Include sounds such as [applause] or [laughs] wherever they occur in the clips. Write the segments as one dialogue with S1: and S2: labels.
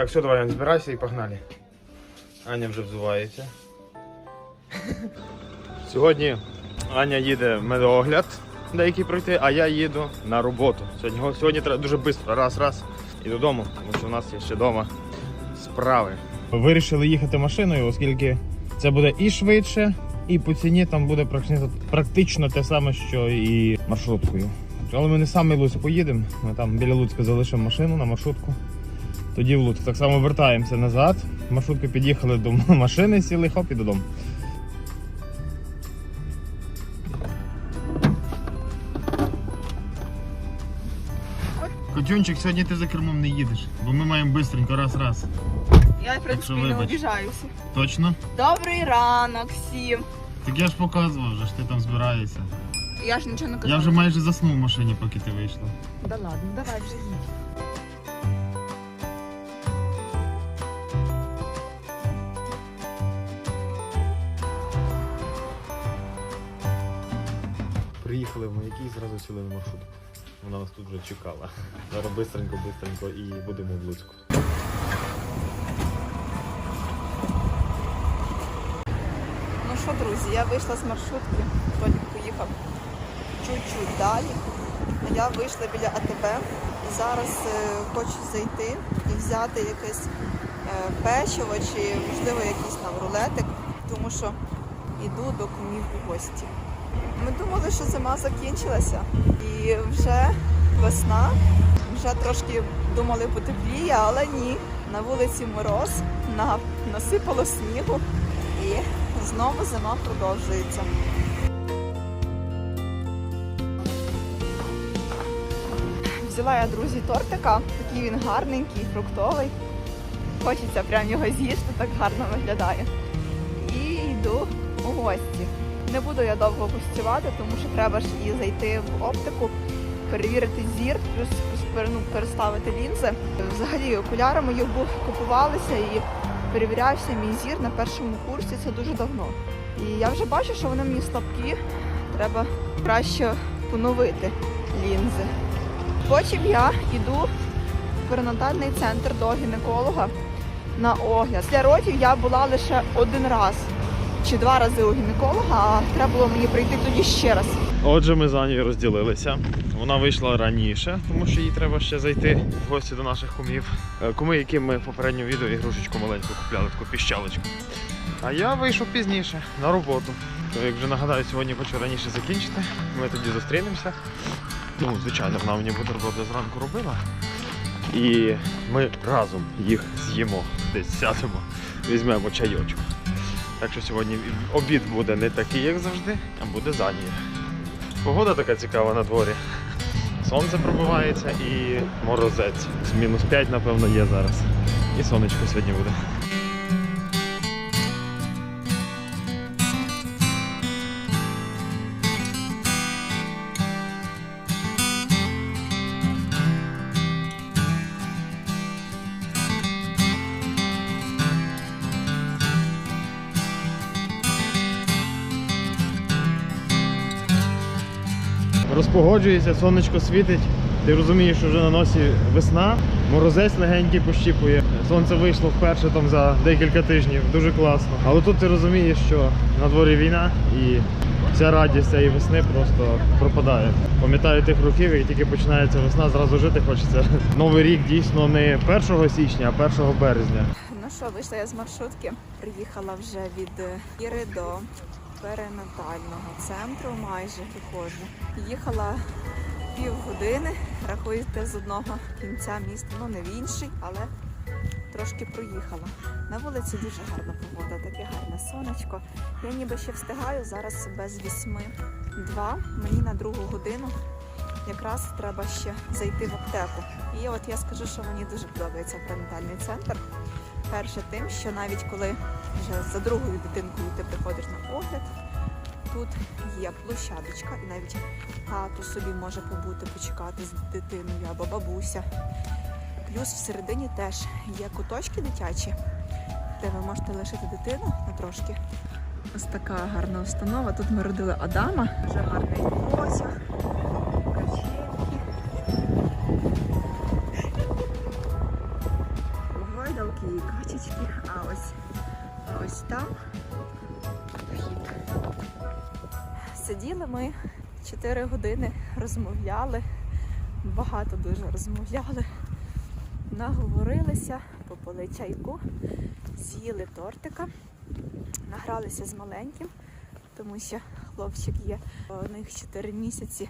S1: Так, все, давай, Ань, збирайся і погнали. Аня вже взувається. Сьогодні Аня їде в медогляд деякий пройти, а я їду на роботу. Сьогодні, сьогодні треба дуже швидко, раз, раз і додому, тому що у нас є ще вдома справи. Вирішили їхати машиною, оскільки це буде і швидше, і по ціні там буде практично, те саме, що і маршруткою. Але ми не саме Луцьк поїдемо, ми там біля Луцька залишимо машину на маршрутку. Тоді в Луцьк. Так само вертаємося назад. Маршрутки під'їхали до машини, сіли хоп і додому. Котюнчик, сьогодні ти за кермом не їдеш, бо ми маємо бистренько раз-раз.
S2: Я, в принципі, не
S1: вибач.
S2: обіжаюся.
S1: Точно?
S2: Добрий ранок всім.
S1: Так я ж показував вже, що ти там збираєшся.
S2: Я ж нічого не казала.
S1: Я вже майже заснув в машині, поки ти вийшла.
S2: Да ладно, давай вже їдь.
S1: І зразу сіли на маршрутку. Вона нас тут вже чекала. Зараз бистренько, бистренько і будемо в Луцьку.
S2: Ну що, друзі, я вийшла з маршрутки, Толік поїхав чуть-чуть далі. Я вийшла біля АТБ зараз е, хочу зайти і взяти якесь е, печиво чи, можливо, якийсь там рулетик, тому що йду до кумів у гості. Ми думали, що зима закінчилася і вже весна, вже трошки думали потепліє, але ні. На вулиці мороз, на, насипало снігу і знову зима продовжується. Взяла я, друзі, тортика, такий він гарненький, фруктовий. Хочеться прям його з'їсти, так гарно виглядає. І йду у гості. Не буду я довго гостювати, тому що треба ж і зайти в оптику, перевірити зір, плюс, ну, переставити лінзи. Взагалі окулярами їх був купувалися і перевірявся мій зір на першому курсі. Це дуже давно. І я вже бачу, що вони мені слабкі. Треба краще поновити лінзи. Потім я йду в перинатальний центр до гінеколога на огляд. Для родів я була лише один раз чи два рази у гінеколога, а треба було мені прийти тоді ще раз.
S1: Отже, ми з Анією розділилися. Вона вийшла раніше, тому що їй треба ще зайти в гості до наших кумів. Е, Куми, яким ми в попередньому відео ігрушечку маленьку купляли, таку піщалочку. А я вийшов пізніше на роботу. То, як вже нагадаю, сьогодні хочу раніше закінчити. Ми тоді зустрінемося. Ну, звичайно, вона мені бутерброди зранку робила. І ми разом їх з'їмо, десь сядемо, візьмемо чайочок. Так що сьогодні обід буде не такий, як завжди, а буде задній. Погода така цікава на дворі. Сонце пробивається і морозець. Мінус 5, напевно, є зараз. І сонечко сьогодні буде. Розпогоджується, сонечко світить. Ти розумієш, що вже на носі весна, морозець легенький пощіпує. Сонце вийшло вперше там за декілька тижнів, дуже класно. Але тут ти розумієш, що на дворі війна і вся радість цієї весни просто пропадає. Пам'ятаю тих років, як тільки починається весна, зразу жити хочеться. [laughs] Новий рік дійсно не 1 січня, а 1 березня.
S2: Ну що, вийшла я з маршрутки, приїхала вже від Іри до перинатального центру, майже виходжу. Їхала півгодини, рахуєте, з одного кінця міста, ну не в інший, але трошки проїхала. На вулиці дуже гарна погода, таке гарне сонечко. Я ніби ще встигаю, зараз без вісьми два. Мені на другу годину якраз треба ще зайти в аптеку. І от я скажу, що мені дуже подобається перинатальний центр. Перше тим, що навіть коли вже за другою дитинкою ти приходиш на огляд, тут є площадочка, і навіть тато собі може побути, почекати з дитиною або бабуся. Плюс всередині теж є куточки дитячі, де ви можете лишити дитину на трошки. Ось така гарна установа. Тут ми родили Адама. Дуже гарний потяг, качельки. Гойда такі качечки, а ось, ось там вхід. Сиділи ми 4 години, розмовляли, багато дуже розмовляли, наговорилися, попили чайку, з'їли тортика, награлися з маленьким, тому що хлопчик є. У них 4 місяці,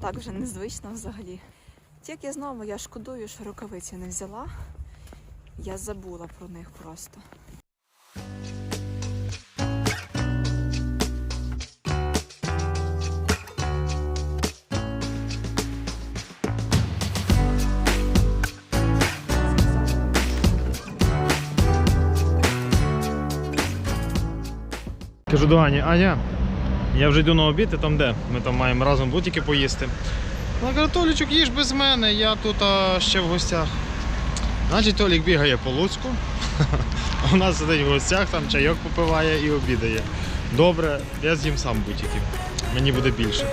S2: так вже незвично взагалі. Тільки знову я шкодую, що рукавиці не взяла. Я забула про них просто.
S1: Кажу до Ані, Аня, я вже йду на обід, і там де? Ми там маємо разом бутики поїсти. Вона каже, Толічок, їж без мене, я тут а, ще в гостях. Значить, Толік бігає по Луцьку, а [laughs] у нас сидить в гостях, там чайок попиває і обідає. Добре, я з'їм сам бутики. Мені буде більше.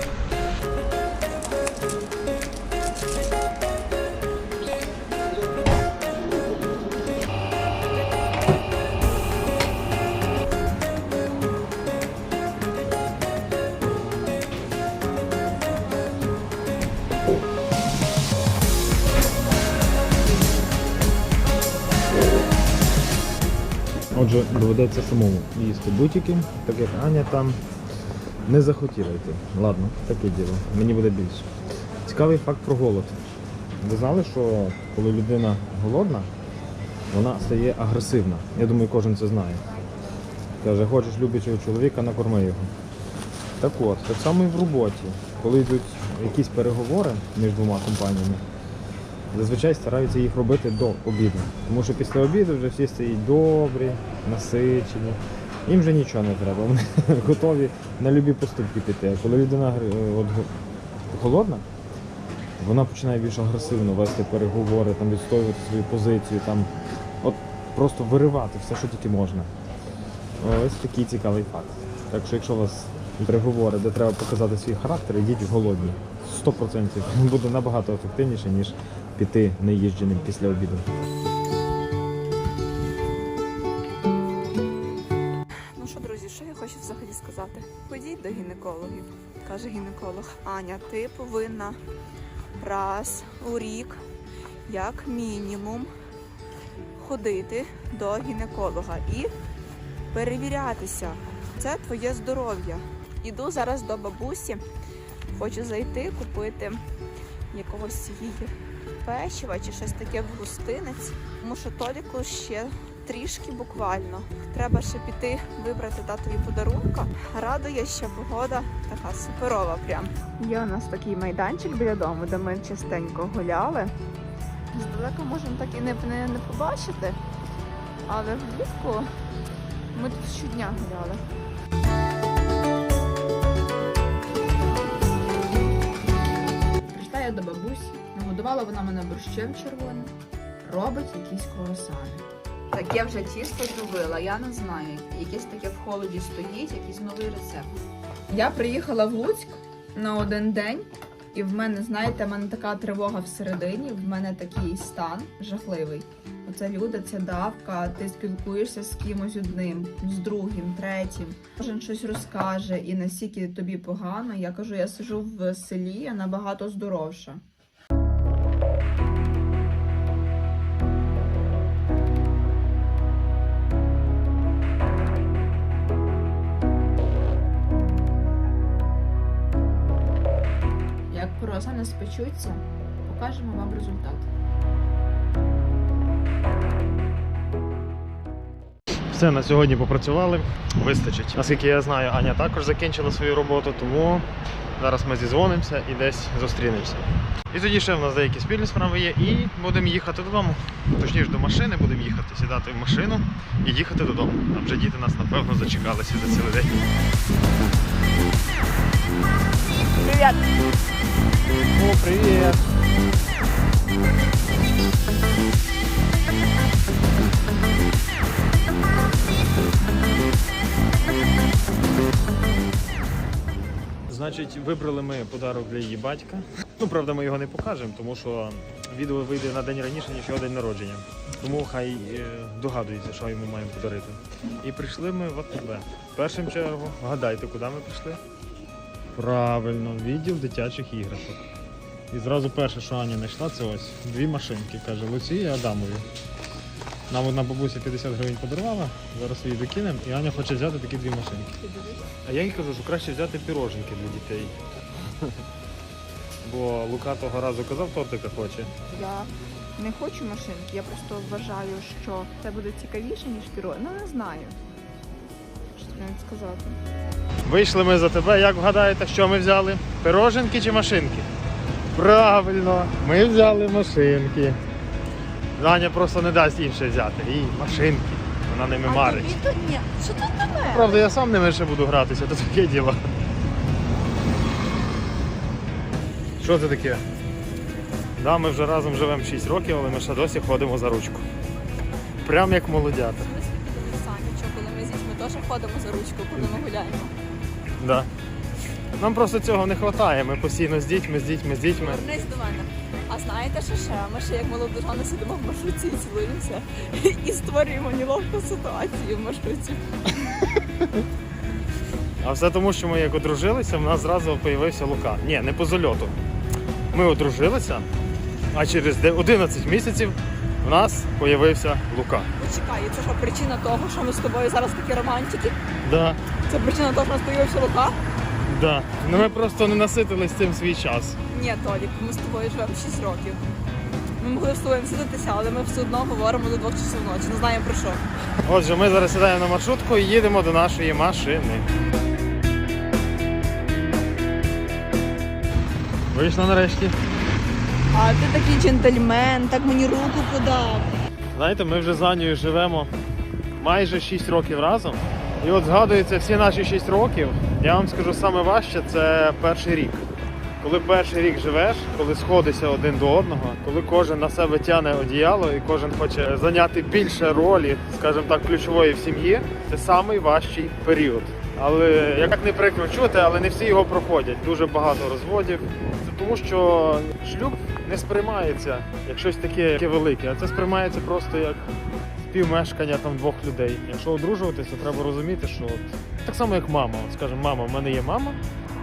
S1: Доведеться самому їсти бутики, так як Аня там не захотіла йти. Ладно, таке діло. Мені буде більше. Цікавий факт про голод. Ви знали, що коли людина голодна, вона стає агресивна. Я думаю, кожен це знає. Каже, хочеш люблячого чоловіка, накорми його. Так от, так само і в роботі. Коли йдуть якісь переговори між двома компаніями, зазвичай стараються їх робити до обіду. Тому що після обіду вже всі стоять добрі, насичені. Їм вже нічого не треба. Вони [laughs] готові на любі поступки піти. А коли людина от, го- голодна, вона починає більш агресивно вести переговори, там, відстоювати свою позицію, там, от, просто виривати все, що тільки можна. Ось такий цікавий факт. Так що якщо у вас переговори, де треба показати свій характер, йдіть голодні. 100% [laughs] буде набагато ефективніше, ніж піти неїждженим після обіду.
S2: Гінекологів, каже гінеколог. Аня, ти повинна раз у рік, як мінімум, ходити до гінеколога і перевірятися. Це твоє здоров'я. Іду зараз до бабусі, хочу зайти, купити якогось її печива чи щось таке в гостинець, тому що Толіку ще трішки буквально. Треба ще піти вибрати татові подарунка. Радує, що погода така суперова. Прям є у нас такий майданчик біля дому, де ми частенько гуляли. Здалека можемо так і не, не, не побачити, але влітку ми тут щодня гуляли.
S3: Прийшла я до бабусі, нагодувала вона мене борщем червоним, робить якісь круасани. Таке вже тісто зробила, я не знаю. Якесь таке в холоді стоїть, якийсь новий рецепт. Я приїхала в Луцьк на один день, і в мене, знаєте, в мене така тривога всередині, в мене такий стан жахливий. Оце люди, це давка, ти спілкуєшся з кимось одним, з другим, третім. Кожен щось розкаже, і настільки тобі погано. Я кажу, я сижу в селі, я набагато здоровша. Круасани спечуться, покажемо вам результат.
S1: Все, на сьогодні попрацювали, вистачить. Наскільки я знаю, Аня також закінчила свою роботу, тому зараз ми зізвонимося і десь зустрінемося. І тоді ще в нас деякі спільні справи є, і будемо їхати додому. Точніше до машини, будемо їхати, сідати в машину і їхати додому. А вже діти нас, напевно, зачекалися за цілий день.
S2: Привіт!
S1: О, привіт! Значить, вибрали ми подарок для її батька. Ну, правда, ми його не покажемо, тому що відео вийде на день раніше, ніж його день народження. Тому хай е, догадується, що йому маємо подарити. І прийшли ми в АТБ. В першу чергу, вгадайте, куди ми прийшли? Правильно, відділ дитячих іграшок. І зразу перше, що Аня знайшла, це ось дві машинки, каже Луції і Адамові. Нам одна бабуся 50 гривень подарувала, зараз її докинемо, і Аня хоче взяти такі дві машинки. А я їй кажу, що краще взяти піроженки для дітей. Бо Лука того разу казав, тортика хоче.
S2: Я не хочу машинки, я просто вважаю, що це буде цікавіше, ніж піро. Ну не знаю. Навіть сказати.
S1: Вийшли ми за тебе, як вгадаєте, що ми взяли? Пироженки чи машинки? Правильно, ми взяли машинки. Аня просто не дасть інше взяти. І машинки. Вона ними марить.
S2: тут ні. Що тут тебе?
S1: Правда, я сам ними ще буду гратися, то таке діло. Що це таке? Да, ми вже разом живемо 6 років, але ми ще досі ходимо за ручку. Прям як молодята.
S2: Теж ходимо за ручку, коли ми гуляємо.
S1: Да. Нам просто цього не вистачає. Ми постійно з дітьми, з дітьми, з дітьми.
S2: Вернись до мене. А знаєте, що ще? Ми ще як молодожани сидимо в маршрутці і цілуємося і створюємо неловку ситуацію в маршрутці.
S1: А все тому, що ми як одружилися, в нас зразу з'явився Лука. Ні, не по зальоту. Ми одружилися, а через де- 11 місяців в нас з'явився Лука.
S2: Почекай, це що причина того, що ми з тобою зараз такі романтики?
S1: Да,
S2: Це причина того, що у нас появився рука?
S1: да. Ну ми просто не наситились цим свій час.
S2: Ні, Толік, ми з тобою живемо 6 років. Ми могли з тобою сидитися, але ми все одно говоримо до двох часов ночі. Не знаємо про що.
S1: Отже, ми зараз сідаємо на маршрутку і їдемо до нашої машини. Вийшла нарешті.
S2: А ти такий джентльмен, так мені руку подав.
S1: Знаєте, ми вже з Анією живемо майже 6 років разом. І от згадується всі наші 6 років. Я вам скажу саме важче це перший рік. Коли перший рік живеш, коли сходишся один до одного, коли кожен на себе тягне одіяло і кожен хоче зайняти більше ролі, скажімо так, ключової в сім'ї, це самий важчий період. Але як не прикро чути, але не всі його проходять. Дуже багато розводів. Це тому, що шлюб не сприймається як щось таке, яке велике, а це сприймається просто як співмешкання там двох людей. Якщо одружуватися, треба розуміти, що от, так само як мама. От, скажімо, мама, в мене є мама.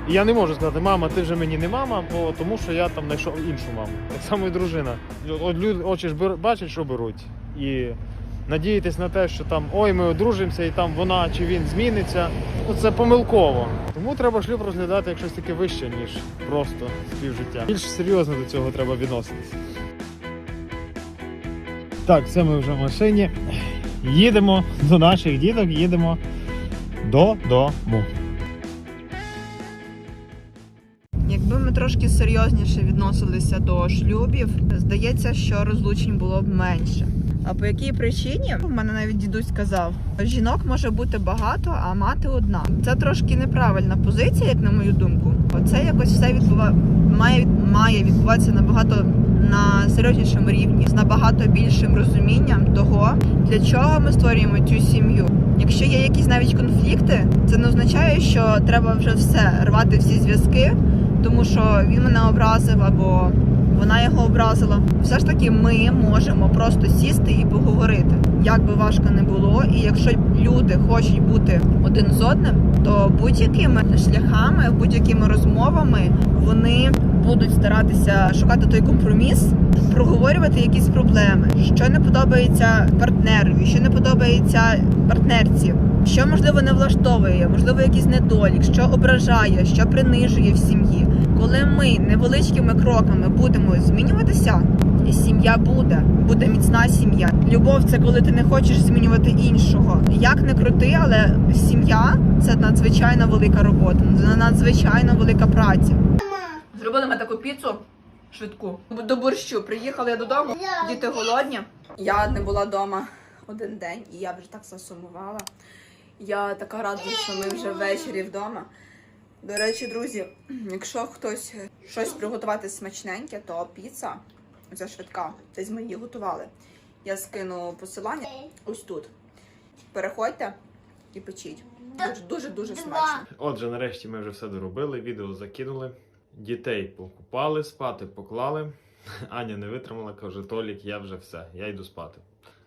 S1: І я не можу сказати, мама, ти вже мені не мама, бо тому що я там знайшов іншу маму. Так само і дружина. От люди очі ж бачать, що беруть. І надіятись на те, що там ой, ми одружимося, і там вона чи він зміниться. Ну це помилково. Тому треба шлюб розглядати як щось таке вище, ніж просто співжиття. Більш серйозно до цього треба відноситись. Так, це ми вже в машині. Їдемо до наших діток, їдемо додому.
S2: Якби ми трошки серйозніше відносилися до шлюбів, здається, що розлучень було б менше. А по якій причині? У мене навіть дідусь сказав, жінок може бути багато, а мати одна. Це трошки неправильна позиція, як на мою думку. Оце якось все відбува... має, має відбуватися набагато на серйознішому рівні, з набагато більшим розумінням того, для чого ми створюємо цю сім'ю. Якщо є якісь навіть конфлікти, це не означає, що треба вже все рвати всі зв'язки тому що він мене образив або вона його образила. Все ж таки, ми можемо просто сісти і поговорити, як би важко не було. І якщо люди хочуть бути один з одним, то будь-якими шляхами, будь-якими розмовами вони будуть старатися шукати той компроміс, проговорювати якісь проблеми, що не подобається партнерові, що не подобається партнерці. Що можливо не влаштовує, можливо, якийсь недолік, що ображає, що принижує в сім'ї. Коли ми невеличкими кроками будемо змінюватися, сім'я буде, буде міцна сім'я. Любов це коли ти не хочеш змінювати іншого. Як не крути, але сім'я це надзвичайно велика робота, надзвичайно велика праця. Зробили ми таку піцу швидку до борщу. Приїхала я додому, діти голодні. Я не була вдома один день, і я вже так засумувала. Я така рада, що ми вже ввечері вдома. До речі, друзі, якщо хтось щось приготувати смачненьке, то піца ця швидка, десь ми її готували. Я скину посилання ось тут. Переходьте і печіть. Дуже дуже дуже смачно.
S1: Отже, нарешті ми вже все доробили, відео закинули. Дітей покупали, спати поклали. [laughs] Аня не витримала, каже: Толік, я вже все, я йду спати.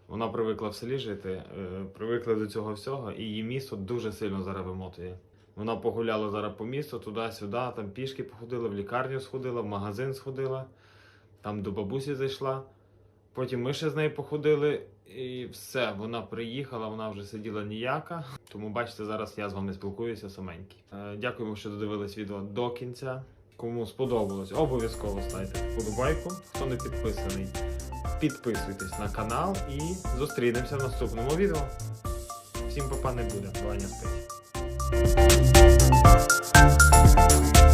S1: Вона привикла в селі жити, е, привикла до цього всього, і її місто дуже сильно зараз вимотує. Вона погуляла зараз по місту, туди-сюди, там пішки походила, в лікарню сходила, в магазин сходила, там до бабусі зайшла. Потім ми ще з нею походили, і все, вона приїхала, вона вже сиділа ніяка. Тому бачите, зараз я з вами спілкуюся саменький. Е, Дякуємо, що додивились відео до кінця. Кому сподобалось, обов'язково ставте вподобайку. Хто не підписаний, підписуйтесь на канал і зустрінемося в наступному відео. Всім попа не буде. Ваня спить. Thank you.